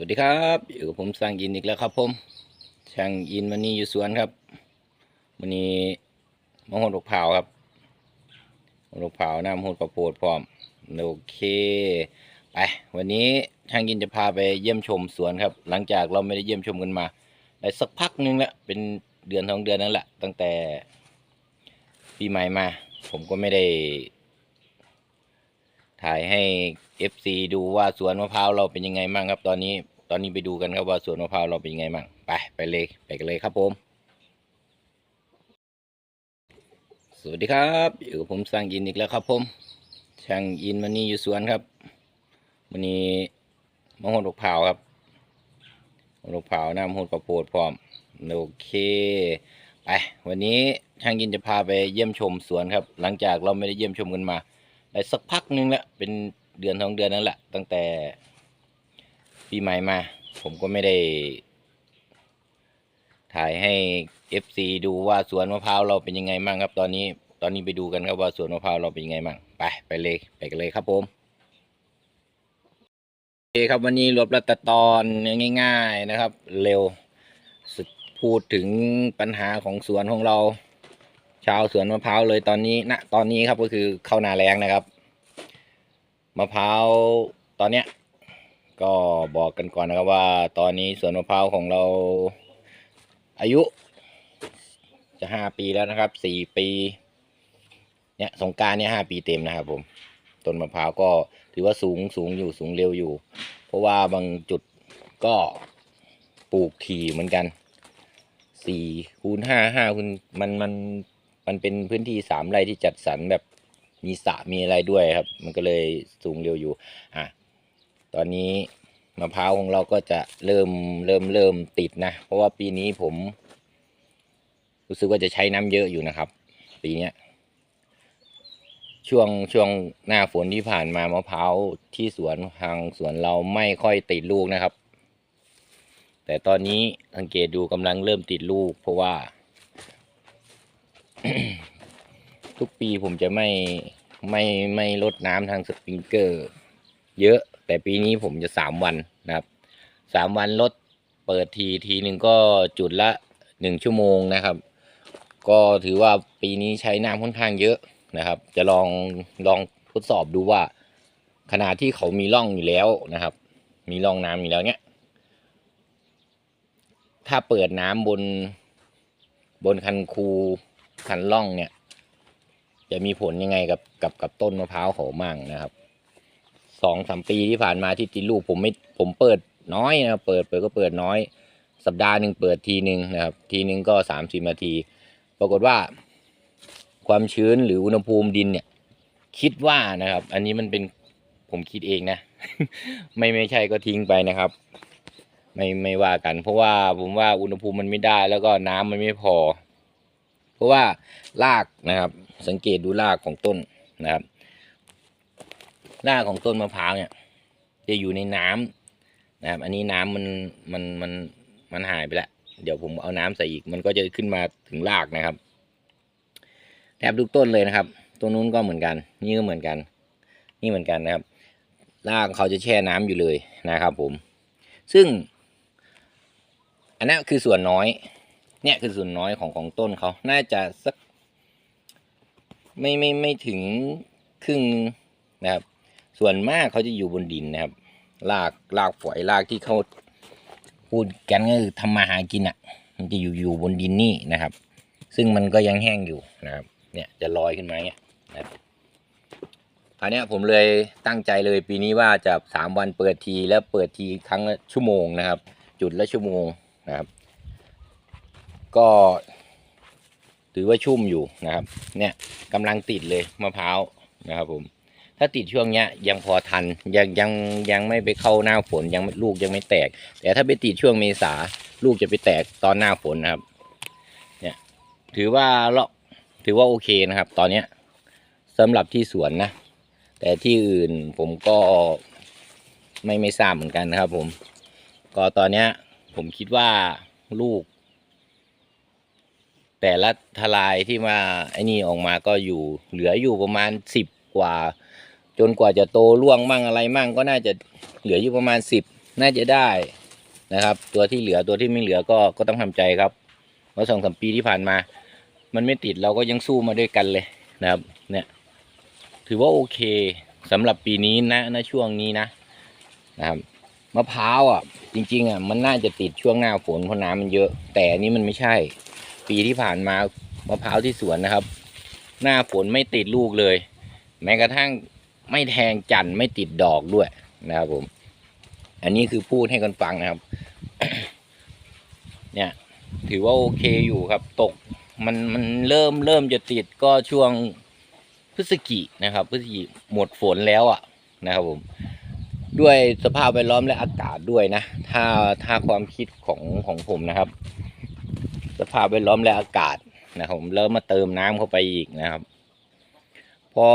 วัสดีครับ อยู่กับผมสร้างอินอีกแล้วครับผมช่างอินวันนี้อยู่สวนครับวันนี้มะฮดดอกเผาครับมะฮดดอกเผาน้ำมะฮดประโพดพร้อมโอเคไปวันนี้ช่างอินจะพาไปเยี่ยมชมสวนครับ หลังจากเราไม่ได้เยี่ยมชมกันมาได้สักพักหนึงแล้วเป็นเดือนสองเดือนนั่นแหละตั้งแต่ปีใหม่มา ผมก็ไม่ได้ ถ่ายให้ FC ดูว่าสวนมะพร้าวเราเป็นยังไงบ้างครับ ตอนนี้ ตอนนี้ไปดูกันครับว่าสวนมะพร้าวเราเป็นยังไงบ้างไปไปเลยไปกันเลยครับผม สวัสดีครับอยู่กับผมสร้างอินอีกแล้วครับผมช่างอินวันนี้อยู่สวนครับวันนี้มะฮดดกเผาครับมะฮดดกเผาน้ำมะฮดประโพดพร้อมโอเคไปวันนี้ช่างอินจะพาไปเยี่ยมชมสวนครับ หลังจากเราไม่ได้เยี่ยมชมกันมา ได้สักพักหนึงแล้วเป็นเดือนสองเดือนนั่นแหละ ตั้งแต่ปีใหม่มา ผมก็ไม่ได้ ถ่ายให้ FC ดูว่าสวนมะพร้าวเราเป็นยังไงบ้างครับ ตอนนี้ตอนนี้ไปดูกันครับว่าสวนมะพร้าวเราเป็นยังไงบ้างไปไปเลยไปกันเลยครับผมโอเคครับวันนี้รวบรัตตอนง่าย ๆนะครับ เร็วพูดถึงปัญหาของสวนของเรา ชาวสวนมะพร้าวเลยตอนนี้ณตอนนี้ครับก็คือเข้านาแรงนะครับ มะพร้าวตอนเนี้ยก็บอกกันก่อนนะครับว่า ตอนนี้สวนมะพร้าวของเราอายุ จะห้าปีแล้วนะครับสี่ปีเนี่ยสงการเนี่ยห้าปีเต็มนะครับผมต้นมะพร้าวก็ถือว่าสูงสูงอยู่สูงเร็วอยู่ เพราะว่าบางจุดก็ปลูกถี่เหมือนกันสี่คูณห้าห้าคูณมันมันมันเป็นพื้นที่สามไร่ที่จัดสรรแบบ มีสระมีอะไรด้วยครับ มันก็เลยสูงเร็วอยู่อะตอนนี้มะพร้าวของเราก็จะเริ่มเริ่มเริ่มติดนะ เพราะว่าปีนี้ผม รู้สึกว่าจะใช้น้ำเยอะอยู่นะครับ ปีเนี้ยช่วงช่วงหน้าฝนที่ผ่านมามะพร้าวที่สวนทางสวนเราไม่ค่อยติดลูกนะครับ แต่ตอนนี้สังเกตดูกำลังเริ่มติดลูก เพราะว่า ทุกปีผมจะไม่ ไม่ไม่ลดน้ำทางสปริงเกอร์ เยอะ แต่ปีนี้ผมจะสามวันนะครับสามวันลดเปิดทีทีหนึ่งก็จุดละหนึ่งชั่วโมงนะครับ ก็ถือว่าปีนี้ใช้น้ำค่อนข้างเยอะนะครับ จะลองลองทดสอบดูว่า ขนาดที่เขามีร่องอยู่แล้วนะครับ มีร่องน้ำอยู่แล้วเนี้ยถ้าเปิดน้ำบนบนคันคูคันล่องเนี่ย จะมีผลยังไงกับกับกับต้นมะพร้าวเขามั่งนะครับสองสามปีที่ผ่านมาที่ติดลูกผมไม่ผมเปิดน้อยนะครับเปิดเปิดก็เปิดน้อย สัปดาห์หนึ่งเปิดทีหนึ่งนะครับ ทีหนึ่งก็สามสิบนาที ปรากฏว่า ความชื้นหรืออุณหภูมิดินเนี่ย คิดว่านะครับ อันนี้มันเป็นผมคิดเองนะ ไม่ไม่ใช่ก็ทิ้งไปนะครับ ไม่ไม่ว่ากัน เพราะว่าผมว่าอุณหภูมิมันไม่ได้แล้วก็น้ำมันไม่พอ เพราะว่ารากนะครับ สังเกตดูรากของต้นนะครับรากของต้นมะพร้าวเนี่ย จะอยู่ในน้ำนะครับ อันนี้น้ำมันมันมันมันหายไปแล้วเดี๋ยวผมเอาน้ำใส่อีก มันก็จะขึ้นมาถึงรากนะครับแทบทุกต้นเลยนะครับต้นนู้นก็เหมือนกัน นี่ก็เหมือนกัน นี่เหมือนกันนะครับรากเขาจะแช่น้ำอยู่เลยนะครับ ผม ซึ่ง อันนี้คือส่วนน้อย เนี่ยคือส่วนน้อยของของต้นเขาน่าจะสัก ไม่ไม่ไม่ถึงครึ่งนะครับ ส่วนมากเขาจะอยู่บนดินนะครับรากรากฝอยรากที่เขาพูดกันก็คือทำมาหากินอะ มันจะอยู่อยู่บนดินนี่นะครับ ซึ่งมันก็ยังแห้งอยู่นะครับ เนี่ยจะลอยขึ้นมาเนี่ยนะครับคราวนี้ผมเลยตั้งใจเลยปีนี้ว่าจะสามวันเปิดทีแล้วเปิดทีครั้งละชั่วโมงนะครับ จุดละชั่วโมงนะครับ ก็ ถือว่าชุ่มอยู่นะครับ เนี่ยกำลังติดเลยมะพร้าวนะครับผม ถ้าติดช่วงเนี้ยยังพอทันยังยังยังไม่ไปเข้าหน้าฝนยังลูกยังไม่แตก แต่ถ้าไปติดช่วงเมษาลูกจะไปแตกตอนหน้าฝนนะครับ เนี่ยถือว่าเราะถือว่าโอเคนะครับ ตอนเนี้ยสำหรับที่สวนนะ แต่ที่อื่นผมก็ไม่ไม่ทราบเหมือนกันนะครับ ผม ก็ตอนเนี้ยผมคิดว่าลูก แต่ละทลายที่มาไอ้นี่ออกมาก็อยู่เหลืออยู่ประมาณสิบกว่า จนกว่าจะโตร่วงมั่งอะไรมั่งก็น่าจะเหลืออยู่ประมาณสิบน่าจะได้นะครับ ตัวที่เหลือตัวที่ไม่เหลือก็ก็ต้องทำใจครับเพราะสองสามปีที่ผ่านมา มันไม่ติดเราก็ยังสู้มาด้วยกันเลยนะครับ เนี่ย ถือว่าโอเคสำหรับปีนี้นะณช่วงนี้นะนะครับมะพร้าวอะ จริง ๆอะมันน่าจะติดช่วงหน้าฝนเพราะน้ำมันเยอะ แต่อันนี้มันไม่ใช่ ปีที่ผ่านมามะพร้าวที่สวนนะครับ หน้าฝนไม่ติดลูกเลย แม้กระทั่งไม่แทงจันทร์ไม่ติดดอกด้วยนะครับผม อันนี้คือพูดให้กันฟังนะครับ เนี่ย ถือว่าโอเคอยู่ครับ ตกมันมันเริ่มเริ่มจะติดก็ช่วงพฤศจินะครับพฤศจิหมดฝนแล้วอะนะครับผม ด้วยสภาพแวดล้อมและอากาศด้วยนะ ถ้าถ้าความคิดของของผมนะครับ ภาพแวดล้อมและอากาศนะครับผมเริ่มมาเติมน้ำเข้าไปอีกนะครับเพราะ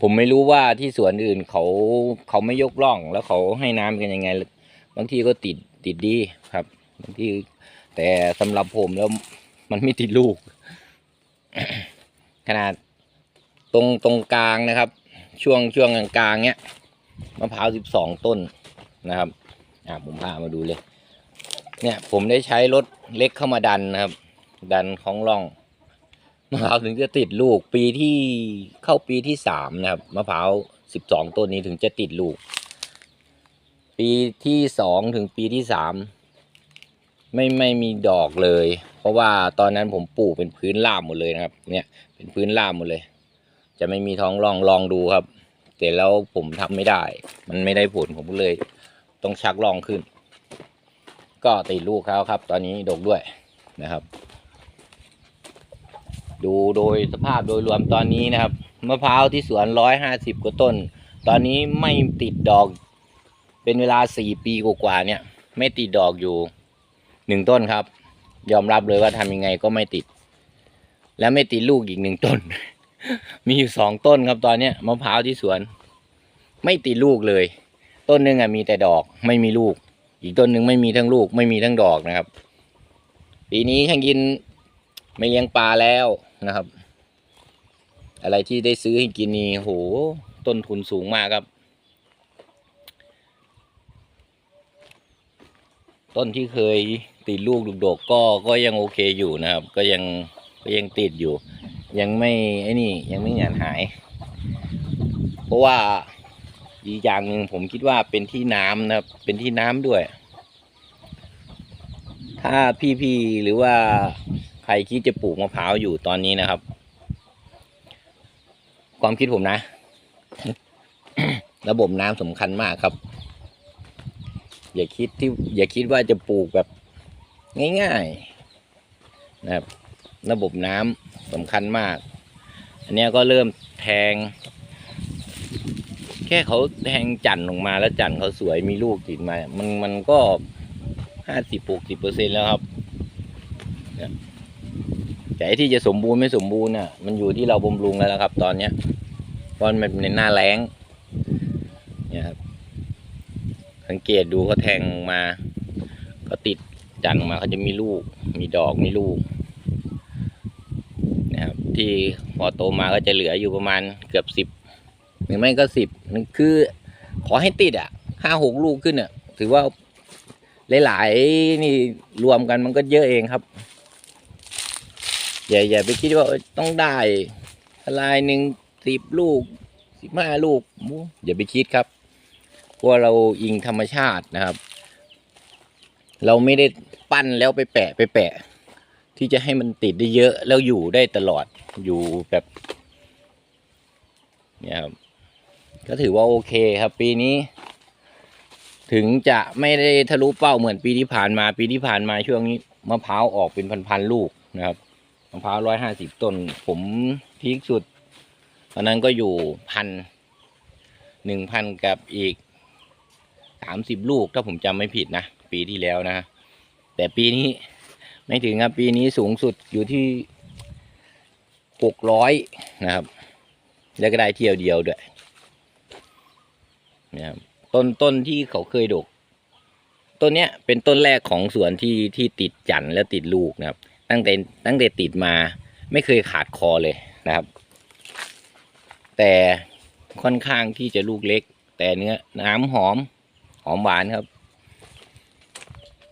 ผมไม่รู้ว่าที่สวนอื่นเขาเขาไม่ยกร่อง แล้วเขาให้น้ำกันยังไง บางทีก็ติดติดดีครับบางทีแต่สำหรับผมแล้วมันไม่ติดลูก ขนาดตรงตรงกลางนะครับ ช่วงช่วงกลางๆเนี้ยมะพร้าวสิบสองต้นนะครับ อ่าผมพามาดูเลย เนี่ยผมได้ใช้รถเล็กเข้ามาดันนะครับ ดันของร่องมะพร้าวถึงจะติดลูกปีที่เข้าปีที่สามนะครับมะพร้าวสิบสองต้นนี้ถึงจะติดลูก ปีที่สองถึงปีที่สามไม่ไม่มีดอกเลย เพราะว่าตอนนั้นผมปลูกเป็นพื้นราบหมดเลยนะครับ เนี่ยเป็นพื้นราบหมดเลย จะไม่มีท้องร่องลองดูครับ แต่แล้วผมทำไม่ได้ มันไม่ได้ผลผมก็เลย ต้องชักร่องขึ้น ก็ติดลูกเขาครับ ตอนนี้ดกด้วยนะครับ ดูโดยสภาพโดยรวมตอนนี้นะครับมะพร้าวที่สวนร้อยห้าสิบกว่าต้น ตอนนี้ไม่ติดดอก เป็นเวลาสี่ปีกว่าๆเนี่ย ไม่ติดดอกอยู่หนึ่งต้นครับ ยอมรับเลยว่าทำยังไงก็ไม่ติด และไม่ติดลูกอีกหนึ่งต้น มีอยู่สองต้นครับตอนเนี้ยมะพร้าวที่สวน ไม่ติดลูกเลย ต้นหนึ่งอะมีแต่ดอกไม่มีลูก อีกต้นหนึ่งไม่มีทั้งลูกไม่มีทั้งดอกนะครับ ปีนี้ช่างกินไม่เลี้ยงปลาแล้วนะครับ อะไรที่ได้ซื้อให้กินนี่โหต้นทุนสูงมากครับ ต้นที่เคยติดลูกดกๆก็ก็ยังโอเคอยู่นะครับ ก็ยังก็ยังติดอยู่ ยังไม่ไอ้นี่ยังไม่หยานหาย เพราะว่า อีกอย่างหนึ่งผมคิดว่าเป็นที่น้ำนะครับ เป็นที่น้ำด้วย ถ้าพี่ๆหรือว่าใครคิดจะปลูกมะพร้าวอยู่ตอนนี้นะครับ ความคิดผมนะ ระบบน้ำสำคัญมากครับ อย่าคิดที่อย่าคิดว่าจะปลูกแบบง่ายๆนะครับ ระบบน้ำสำคัญมาก อันนี้ก็เริ่มแทง แค่เขาแทงจันทร์ลงมาแล้วจันทร์เขาสวยมีลูกติดมา มันมันก็ห้าสิบหกสิบเปอร์เซ็นแล้วครับแต่ที่จะสมบูรณ์ไม่สมบูรณ์น่ะ มันอยู่ที่เราบำรุงแล้วนะครับ ตอนเนี้ยตอนมันเป็นหน้าแล้งเนี่ยครับสังเกตดูเขาแทงมาก็ติดจันทร์ออกมาเขาจะมีลูก มีดอกมีลูกนะครับที่พอโตมาก็จะเหลืออยู่ประมาณเกือบสิบ หรือไม่ก็สิบคือ ขอให้ติดอะห้าหกลูกขึ้นอะ ถือว่าหลายๆนี่รวมกันมันก็เยอะเองครับ อย่าอย่าไปคิดว่าต้องได้ลายหนึ่งสิบลูกสิบห้าลูกอย่าไปคิดครับเพราะเราอิงธรรมชาตินะครับ เราไม่ได้ปั้นแล้วไปแปะไปแปะ ที่จะให้มันติดได้เยอะแล้วอยู่ได้ตลอดอยู่แบบเนี่ยครับ ก็ถือว่าโอเคครับ ปีนี้ ถึงจะไม่ได้ทะลุเป้าเหมือนปีที่ผ่านมา ปีที่ผ่านมาช่วงนี้มะพร้าวออกเป็นพันๆลูกนะครับมะพร้าวร้อยห้าสิบต้น ผมพีคสุดตอนนั้นก็อยู่พันหนึ่งพันกับอีกสามสิบลูกถ้าผมจำไม่ผิดนะ ปีที่แล้วนะ แต่ปีนี้ไม่ถึงครับ ปีนี้สูงสุดอยู่ที่หกร้อยนะครับ แล้วก็ได้เที่ยวเดียวด้วย นะครับต้นต้นที่เขาเคยดก ต้นเนี้ยเป็นต้นแรกของสวนที่ที่ติดจันทร์และติดลูกนะครับ ตั้งแต่ตั้งแต่ติดมาไม่เคยขาดคอเลยนะครับ แต่ค่อนข้างที่จะลูกเล็ก แต่เนื้อน้ำหอมหอมหวานครับ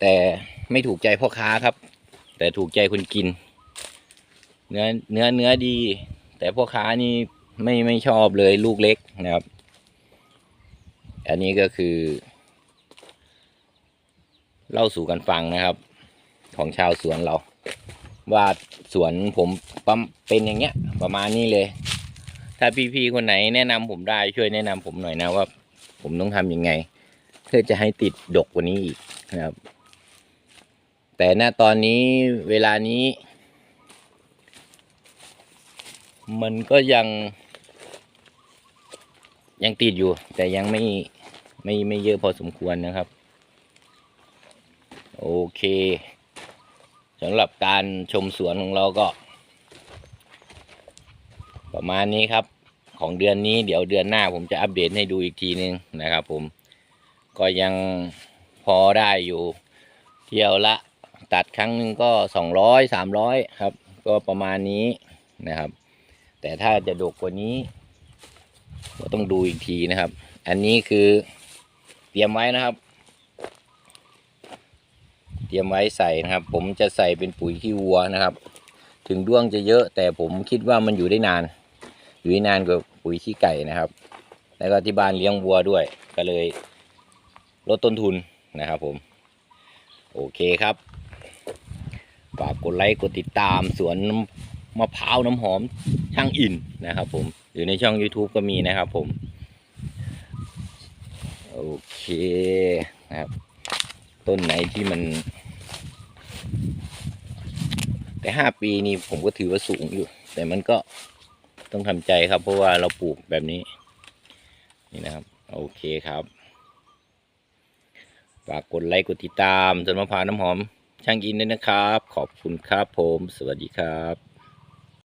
แต่ไม่ถูกใจพ่อค้าครับ แต่ถูกใจคนกิน เนื้อเนื้อเนื้อดี แต่พ่อค้านี่ไม่ไม่ชอบเลยลูกเล็กนะครับ อันนี้ก็คือ เล่าสู่กันฟังนะครับ ของชาวสวนเรา ว่าสวนผมปั๊มเป็นอย่างเงี้ย ประมาณนี้เลย ถ้าพี่ๆคนไหนแนะนำผมได้ช่วยแนะนำผมหน่อยนะว่า ผมต้องทำยังไง เพื่อจะให้ติดดกกว่านี้อีกนะครับ แต่ณตอนนี้เวลานี้ มันก็ยัง ยังติดอยู่ แต่ยังไม่ไม่ไม่เยอะพอสมควรนะครับ โอเคสำหรับการชมสวนของเราก็ ประมาณนี้ครับ ของเดือนนี้เดี๋ยวเดือนหน้าผมจะอัปเดตให้ดูอีกทีนึงนะครับผมก็ยังพอได้อยู่ เที่ยวละตัดครั้งหนึ่งก็สองร้อยสามร้อยครับ ก็ประมาณนี้นะครับ แต่ถ้าจะดกกว่านี้ ก็ต้องดูอีกทีนะครับ อันนี้คือเตรียมไว้นะครับ เตรียมไว้ใส่นะครับ ผมจะใส่เป็นปุ๋ยขี้วัวนะครับ ถึงด้วงจะเยอะแต่ผมคิดว่ามันอยู่ได้นาน อยู่ได้นานกว่าปุ๋ยขี้ไก่นะครับ แล้วก็ที่บ้านเลี้ยงวัวด้วย ก็เลยลดต้นทุนนะครับผม โอเคครับฝากกดไลค์กดติดตามสวนมะพร้าวน้ำหอมช่างอินนะครับผม หรือในช่อง YouTube ก็มีนะครับผม โอเคนะครับ ต้นไหนที่มัน แต่ห้าปีนี่ผมก็ถือว่าสูงอยู่ แต่มันก็ต้องทำใจครับ เพราะว่าเราปลูกแบบนี้ นี่นะครับ โอเคครับฝากกดไลค์กดติดตามสวนมะพร้าวน้ำหอม ช่างอินด้วยนะครับ ขอบคุณครับผม สวัสดีครับ